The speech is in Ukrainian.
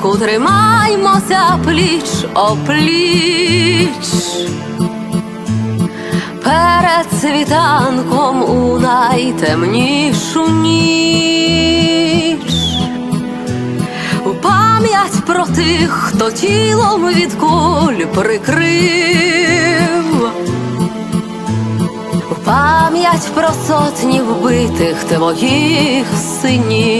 Останку тримаймося пліч опліч. Перед світанком у найтемнішу ніч. У пам'ять про тих, хто тілом від куль прикрив. У пам'ять про сотні вбитих твоїх синів.